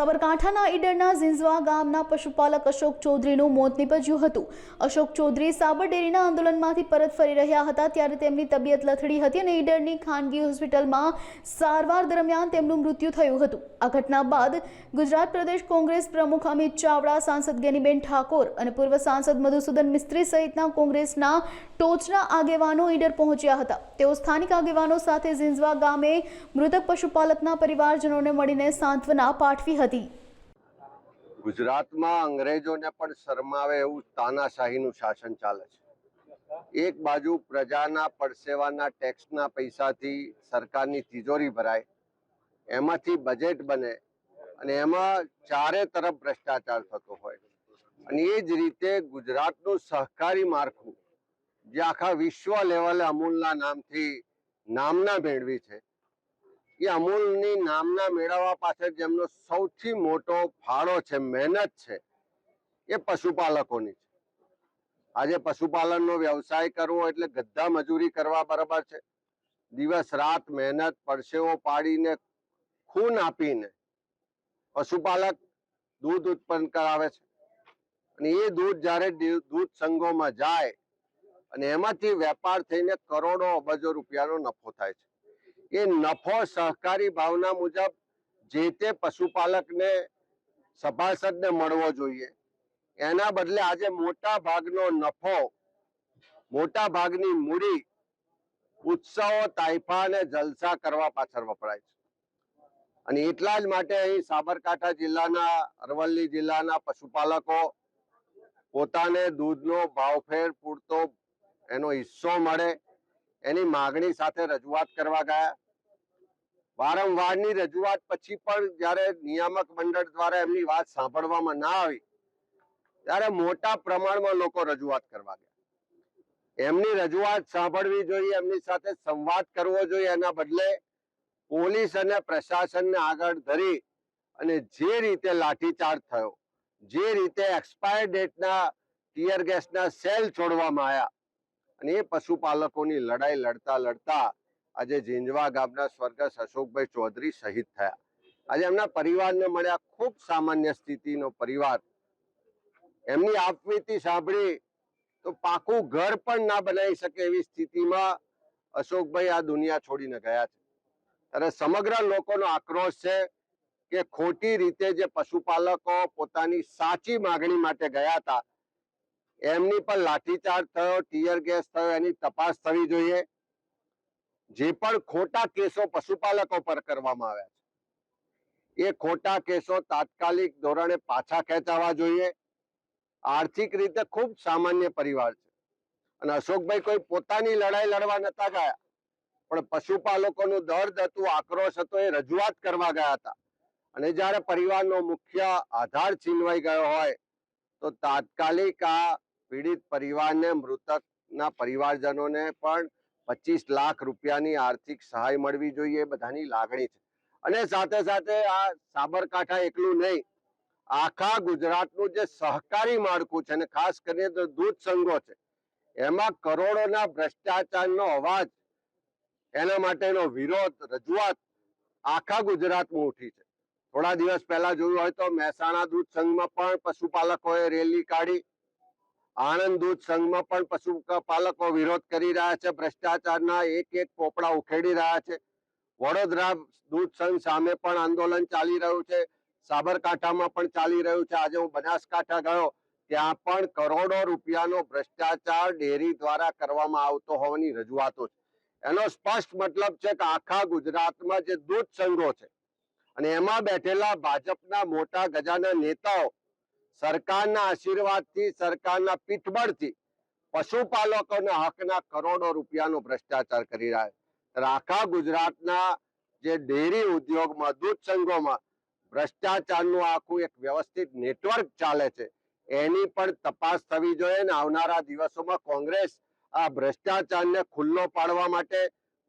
સાબરકાંઠાના ઈડરના ઝીંઝવા ગામના પશુપાલક અશોક ચૌધરીનું મોત નીપજ્યું હતું. અશોક ચૌધરી સાબર ડેરીના આંદોલનમાંથી પરત ફરી રહ્યા હતા ત્યારે તેમની તબિયત લથડી હતી અને ઈડરની ખાનગી હોસ્પિટલમાં સારવાર દરમિયાન તેમનું મૃત્યુ થયું હતું. આ ઘટના બાદ ગુજરાત પ્રદેશ કોંગ્રેસ પ્રમુખ અમિત ચાવડા, સાંસદ ગેનીબેન ઠાકોર અને પૂર્વ સાંસદ મધુસૂદન મિસ્ત્રી સહિતના કોંગ્રેસના ટોચના આગેવાનો ઈડર પહોંચ્યા હતા. તેઓ સ્થાનિક આગેવાનો સાથે ઝીંઝવા ગામે મૃતક પશુપાલકના પરિવારજનોને મળીને સાંત્વના પાઠવી હતી. ગુજરાતમાં અંગ્રેજોને પણ શરમાવે એવું તાનાશાહીનું શાસન ચાલે છે. એક બાજુ પ્રજાના પડસેવાના ટેક્સના પૈસાથી સરકારની તિજોરી ભરાય, એમાંથી બજેટ બને અને એમાં ચારે તરફ ભ્રષ્ટાચાર થતો હોય. અને એ જ રીતે ગુજરાતનું સહકારી માળખું જે આખા વિશ્વ લેવલે અમૂલના નામથી નામના મેળવી છે એ અમૂલની નામના મેળવવા પાછળ જેમનો સૌથી મોટો ફાળો છે, મહેનત છે, એ પશુપાલકોની છે. આજે પશુપાલનનો વ્યવસાય કરવો એટલે ગધા મજૂરી કરવા બરાબર છે. દિવસ રાત મહેનત, પરસેવો પાડીને, ખૂન આપીને પશુપાલક દૂધ ઉત્પન્ન કરાવે છે. અને એ દૂધ જ્યારે દૂધ સંઘોમાં જાય અને એમાંથી વેપાર થઈને કરોડો અબજો રૂપિયાનો નફો થાય છે. એ નફો સહકારી ભાવના મુજબ જે તે પશુપાલકને, સભાસદને મળવો જોઈએ. એના બદલે આજે મોટા ભાગનો નફો, મોટા ભાગની મૂડી ઉત્સવો, તાઇફા અને જલસા કરવા પાછળ વપરાય છે. અને એટલા જ માટે અહીં સાબરકાંઠા જિલ્લાના, અરવલ્લી જિલ્લાના પશુપાલકો પોતાને દૂધનો ભાવફેર પૂરતો એનો હિસ્સો મળે એની માગણી સાથે રજૂઆત કરવા ગયા. વારંવારની રજૂઆત પછી પણ જ્યારે નિયામક મંડળ દ્વારા એમની વાત સાંભળવામાં ના આવી, ત્યારે મોટા પ્રમાણમાં લોકો રજૂઆત કરવા ગયા. એમની રજૂઆત સાંભળવી જોઈએ, એમની સાથે સંવાદ કરવો જોઈએ, એના બદલે પોલીસ અને પ્રશાસનને આગળ ધરી અને જે રીતે લાઠીચાર્જ થયો, જે રીતે એક્સપાયર ડેટના ટીયર ગેસના સેલ છોડવામાં આવ્યા અને એ પશુપાલકોની લડાઈ લડતા લડતા આજે ઝીંઝવા ગામના સ્વર્ગસ્થ અશોકભાઈ ચૌધરી શહીદ થયા. આજે એમના પરિવારને મળ્યા ખૂબ સામાન્ય સ્થિતિનો પરિવાર. એમની આપવીતી સાંભળી તો પાકું ઘર પણ ના બનાવી શકે એવી સ્થિતિમાં અશોકભાઈ આ દુનિયા છોડીને ગયા છે. ત્યારે સમગ્ર લોકોનો આક્રોશ છે કે ખોટી રીતે જે પશુપાલકો પોતાની સાચી માગણી માટે ગયા હતા એમની પર લાઠીચાર્જ થયો, ટીયર ગેસ થયો, એની તપાસ થવી જોઈએ. જે પણ ખોટા કેસો પશુપાલકો પર કરવામાં આવ્યા છે, એ ખોટા કેસો તાત્કાલિક ધોરણે પાછા ખેંચાવા જોઈએ. આર્થિક રીતે ખૂબ સામાન્ય પરિવાર છે. અને અશોકભાઈ કોઈ પોતાની લડાઈ લડવા નતા ગયા, પણ પશુપાલકોનું દર્દ હતું, આક્રોશ હતો, એ રજૂઆત કરવા ગયા હતા. અને જ્યારે પરિવારનો મુખ્ય આધાર છીનવાઈ ગયો હોય, તો તાત્કાલિક આ પીડિત પરિવારને, મૃતકના પરિવારજનોને પણ પચીસ લાખ રૂપિયાની આર્થિક સહાય મળવી જોઈએ બધાની લાગણી છે. અને સાથે સાથે આ સાબરકાંઠા એકલું નહીં, આખા ગુજરાતનું જે સહકારી માળખું છે અને ખાસ કરીને તો દૂધ સંઘો છે, એમાં કરોડોના ભ્રષ્ટાચારનો અવાજ, એના માટેનો વિરોધ, રજૂઆત આખા ગુજરાતમાં ઉઠી છે. થોડા દિવસ પહેલા જોયું હોય તો મહેસાણા દૂધ સંઘમાં પણ પશુપાલકોએ રેલી કાઢી આણંદ દૂધ સંઘમાં પણ પશુપાલકો વિરોધ કરી રહ્યા છે, ભ્રષ્ટાચારના એક એક પોપડા ઉખેડી રહ્યા છે. વડોદરા દૂધ સંઘ સામે પણ આંદોલન ચાલી રહ્યું છે. સાબરકાંઠામાં પણ ચાલી રહ્યું છે. આજે હું બનાસકાંઠા ગયો, ત્યાં પણ કરોડો રૂપિયાનો ભ્રષ્ટાચાર ડેરી દ્વારા કરવામાં આવતો હોવાની રજૂઆતો છે. એનો સ્પષ્ટ મતલબ છે કે આખા ગુજરાતમાં જે દૂધ સંઘો છે, અને એમાં બેઠેલા ભાજપના મોટા ગજાના નેતાઓ સરકારના આશીર્વાદથી, સરકારના પીઠબળથી પશુપાલકોના હકના કરોડો રૂપિયાનો ભ્રષ્ટાચાર કરી રહ્યા છે. આખા ગુજરાતના જે ડેરી ઉદ્યોગમાં દૂધ સંઘોમાં ભ્રષ્ટાચારનું આખું એક વ્યવસ્થિત નેટવર્ક ચાલે છે, એની પણ તપાસ થવી જોઈએ ને આવનારા દિવસોમાં કોંગ્રેસ આ ભ્રષ્ટાચારને ખુલ્લો પાડવા માટે,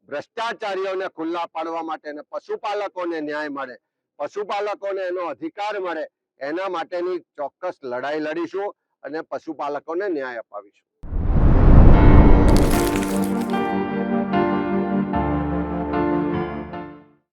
ભ્રષ્ટાચારીઓને ખુલ્લા પાડવા માટે પશુપાલકોને ન્યાય મળે. પશુપાલકોને એનો અધિકાર મળે. એના માટેની ચોક્કસ લડાઈ લડીશું અને પશુપાલકોને ન્યાય અપાવીશું.